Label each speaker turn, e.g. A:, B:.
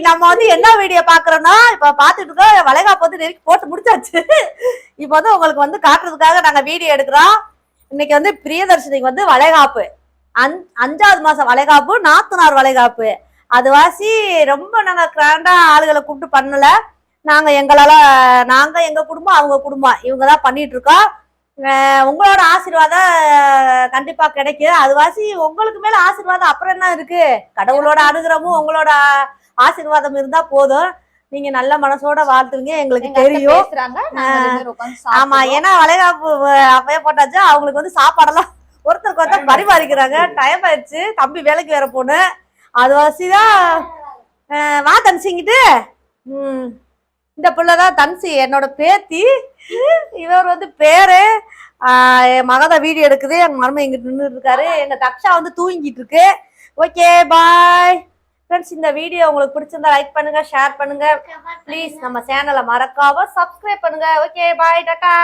A: நம்ம வந்து என்ன வீடியோ பாக்குறோம்னா இப்ப பாத்துட்டு இருக்கோம் வளைகாப்பு வந்து நெருக்கி போட்டு முடிச்சாச்சு. இப்ப வந்து உங்களுக்கு வந்து காட்டுறதுக்காக நாங்க வீடியோ எடுக்கிறோம். இன்னைக்கு வந்து பிரியதர்ஷினிக்கு வந்து வளைகாப்பு. அஞ் அஞ்சாவது மாசம் வளைகாப்பு நாத்தனார் வளைகாப்பு. அது வாசி ரொம்ப நாங்க கிராண்டா ஆளுகளை கூப்பிட்டு பண்ணல. நாங்க எங்களால நாங்க எங்க குடும்பம் அவங்க குடும்பம். இவங்கதான் பண்ணிட்டு இருக்கோம். அஹ் உங்களோட ஆசீர்வாதம் கண்டிப்பா கிடைக்கும் அது வாசி உங்களுக்கு மேல ஆசீர்வாதம். அப்புறம் என்ன இருக்கு? கடவுளோட அனுகிரகமும் உங்களோட ஆசீர்வாதம் இருந்தா போதும். நீங்க நல்ல மனசோட வாழ்த்துவீங்க எங்களுக்கு தெரியும். ஆமா. ஏன்னா வளைகாப்பு அஹ், அப்பவே போட்டாச்சு அவங்களுக்கு வந்து சாப்பாடெல்லாம் ஒருத்தருக்கு ஒருத்தர் பரிமாறிக்கிறாங்க. டைம் ஆயிடுச்சு. தம்பி வேலைக்கு வேற போன. அது வாசிதான் வா தன்சிங்கிட்டு. ம். இந்த பிள்ளைதான் தன்சி. என்னோட பேத்தி. இவர் வந்து பேரு மகதா வீடியோ எடுக்குது. எங்க மருமை இங்க நின்று இருக்காரு எங்க தக்ஷா வந்து தூங்கிட்டு இருக்கு ஓகே பாய் ஃப்ரெண்ட்ஸ் இந்த வீடியோ உங்களுக்கு பிடிச்சிருந்தா லைக் பண்ணுங்க ஷேர் பண்ணுங்க. ப்ளீஸ் நம்ம சேனலை மறக்காம சப்ஸ்கிரைப் பண்ணுங்க. Okay bye tata.